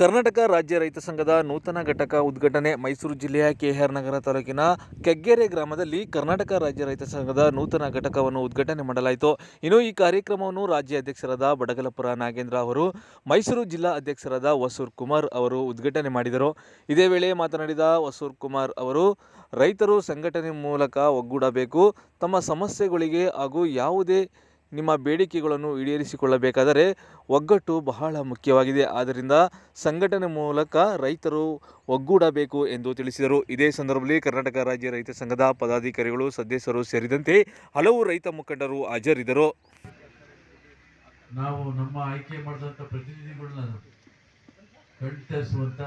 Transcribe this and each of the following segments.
ಕರ್ನಾಟಕ ರಾಜ್ಯ ರೈತ ಸಂಘದ ನೂತನ ಘಟಕ ಉದ್ಘಾಟನೆ ಮೈಸೂರು ಜಿಲ್ಲೆಯ ಕೆಆರ್ ನಗರ ತಾಲೂಕಿನ ಕೆಗ್ಗೆರೆ ಗ್ರಾಮದಲ್ಲಿ ಕರ್ನಾಟಕ ರಾಜ್ಯ ರೈತ ಸಂಘದ ನೂತನ ಘಟಕವನ್ನು ಉದ್ಘಾಟನೆ ಮಾಡಲಾಯಿತು. ಇನ್ನು ಈ ಕಾರ್ಯಕ್ರಮವನ್ನು ರಾಜ್ಯ ಅಧ್ಯಕ್ಷರಾದ ಬಡಗಲಪುರ ನಾಗೇಂದ್ರ ಅವರು, ಮೈಸೂರು ಜಿಲ್ಲಾ ಅಧ್ಯಕ್ಷರಾದ ವಸೂರ್ ಕುಮಾರ್ ಅವರು ಉದ್ಘಾಟನೆ ಮಾಡಿದರು. ಇದೇ ವೇಳೆ ಮಾತನಾಡಿದ ವಸೂರ್ ಕುಮಾರ್ ಅವರು, ರೈತರು ಸಂಘಟನೆ ಮೂಲಕ ಒಗ್ಗೂಡಬೇಕು, ತಮ್ಮ ಸಮಸ್ಯೆಗಳಿಗೆ ಹಾಗೂ ಯಾವುದೇ ನಿಮ್ಮ ಬೇಡಿಕೆಗಳನ್ನು ಈಡೇರಿಸಿಕೊಳ್ಳಬೇಕಾದರೆ ಒಗ್ಗಟ್ಟು ಬಹಳ ಮುಖ್ಯವಾಗಿದೆ. ಆದ್ದರಿಂದ ಸಂಘಟನೆ ಮೂಲಕ ರೈತರು ಒಗ್ಗೂಡಬೇಕು ಎಂದು ತಿಳಿಸಿದರು. ಇದೇ ಸಂದರ್ಭದಲ್ಲಿ ಕರ್ನಾಟಕ ರಾಜ್ಯ ರೈತ ಸಂಘದ ಪದಾಧಿಕಾರಿಗಳು, ಸದಸ್ಯರು ಸೇರಿದಂತೆ ಹಲವು ರೈತ ಮುಖಂಡರು ಹಾಜರಿದ್ದರು. ನಾವು ನಮ್ಮ ಆಯ್ಕೆ ಮಾಡಿದಂಥ ಪ್ರತಿನಿಧಿಗಳನ್ನ ಕಣ್ತರಿಸುವಂಥ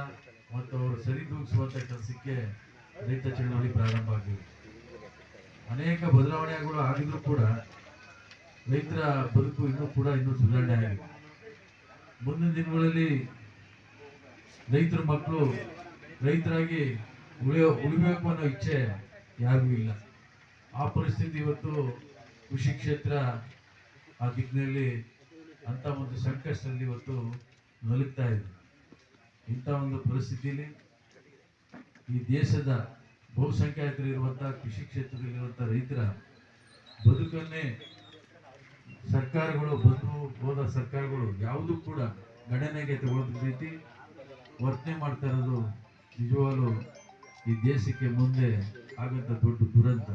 ಮತ್ತು ಅವರು ಸರಿದೂಗಿಸುವಂಥ ಕೆಲಸಕ್ಕೆ ರೈತ ಚಳವಳಿ ಪ್ರಾರಂಭ ಆಗಿದೆ. ಅನೇಕ ಬದಲಾವಣೆಗಳು ಆಗಿದ್ರು ಕೂಡ ರೈತರ ಬದುಕು ಇನ್ನೂ ಕೂಡ ಇನ್ನೂ ಸುಧಾರಣೆ ಆಗಿದೆ. ಮುಂದಿನ ದಿನಗಳಲ್ಲಿ ರೈತರ ಮಕ್ಕಳು ರೈತರಾಗಿ ಉಳಿಯೋ, ಉಳಿಬೇಕು ಅನ್ನೋ ಇಚ್ಛೆ ಯಾರಿಗೂ ಇಲ್ಲ. ಆ ಪರಿಸ್ಥಿತಿ ಇವತ್ತು ಕೃಷಿ ಕ್ಷೇತ್ರ ಆ ದಿಕ್ಕಿನಲ್ಲಿ ಅಂತ ಒಂದು ಸಂಕಷ್ಟದಲ್ಲಿ ಇವತ್ತು ನಲುಗ್ತಾ ಇದೆ. ಇಂಥ ಒಂದು ಪರಿಸ್ಥಿತಿಯಲ್ಲಿ ಈ ದೇಶದ ಬಹುಸಂಖ್ಯಾತರು ಇರುವಂಥ ಕೃಷಿ ಕ್ಷೇತ್ರದಲ್ಲಿರುವಂಥ ರೈತರ ಬದುಕನ್ನೇ ಸರ್ಕಾರಗಳು ಬಂದು ಹೋದ ಸರ್ಕಾರಗಳು ಯಾವುದೂ ಕೂಡ ಗಣನೆಗೆ ತಗೊಳ್ಳದ ರೀತಿ ವರ್ತನೆ ಮಾಡ್ತಾ ಇರೋದು ನಿಜವಾಗ್ಲು ಈ ದೇಶಕ್ಕೆ ಮುಂದೆ ಆಗಂತ ದೊಡ್ಡ ದುರಂತ.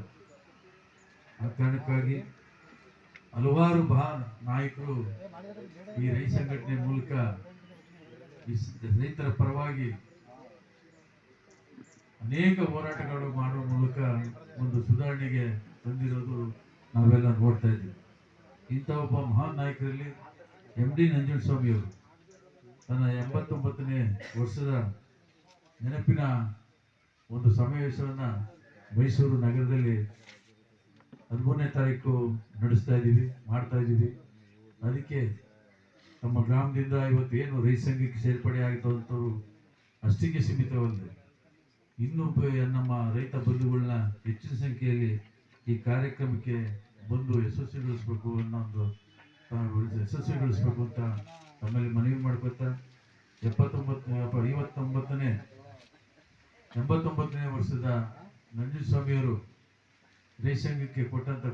ಆ ಕಾರಣಕ್ಕಾಗಿ ಹಲವಾರು ಮಹಾ ನಾಯಕರು ಈ ರೈತ ಸಂಘಟನೆ ಮೂಲಕ ಈ ರೈತರ ಪರವಾಗಿ ಅನೇಕ ಹೋರಾಟಗಳು ಮಾಡುವ ಮೂಲಕ ಒಂದು ಸುಧಾರಣೆಗೆ ತಂದಿರೋದು ನಾವೆಲ್ಲ ನೋಡ್ತಾ ಇದ್ದೀವಿ. ಇಂಥ ಒಬ್ಬ ಮಹಾನ್ ನಾಯಕರಲ್ಲಿ ಎಂ ಡಿ ನಂಜುಂಡಸ್ವಾಮಿಯವರು ತನ್ನ ಎಂಬತ್ತೊಂಬತ್ತನೇ ವರ್ಷದ ನೆನಪಿನ ಒಂದು ಸಮಾವೇಶವನ್ನು ಮೈಸೂರು ನಗರದಲ್ಲಿ ಹದಿಮೂರನೇ ತಾರೀಕು ನಡೆಸ್ತಾ ಇದ್ದೀವಿ, ಮಾಡ್ತಾ ಇದ್ದೀವಿ. ಅದಕ್ಕೆ ನಮ್ಮ ಗ್ರಾಮದಿಂದ ಇವತ್ತು ಏನು ರೈತ ಸಂಘಕ್ಕೆ ಸೇರ್ಪಡೆ ಆಗಿರುವಂಥವ್ರು ಅಷ್ಟಿಗೆ ಸೀಮಿತವಲ್ಲದೆ. ಇನ್ನೊಬ್ಬ ನಮ್ಮ ರೈತ ಬಂಧುಗಳನ್ನ ಹೆಚ್ಚಿನ ಸಂಖ್ಯೆಯಲ್ಲಿ ಈ ಕಾರ್ಯಕ್ರಮಕ್ಕೆ ಬಂದು ಯಶಸ್ವಿಗೊಳಿಸ್ಬೇಕು ಅನ್ನೋ ಒಂದು ಯಶಸ್ವಿಗೊಳಿಸ್ಬೇಕು ಅಂತ ತಮ್ಮಲ್ಲಿ ಮನವಿ ಮಾಡ್ಕೊತಾ ಎಪ್ಪತ್ತೊಂಬತ್ತು ಎಪ್ಪ- ಐವತ್ತೊಂಬತ್ತನೇ, ಎಂಬತ್ತೊಂಬತ್ತನೇ ವರ್ಷದ ನಂಜುಸ್ವಾಮಿಯವರು ಸಂಘಕ್ಕೆ ಕೊಟ್ಟಂತ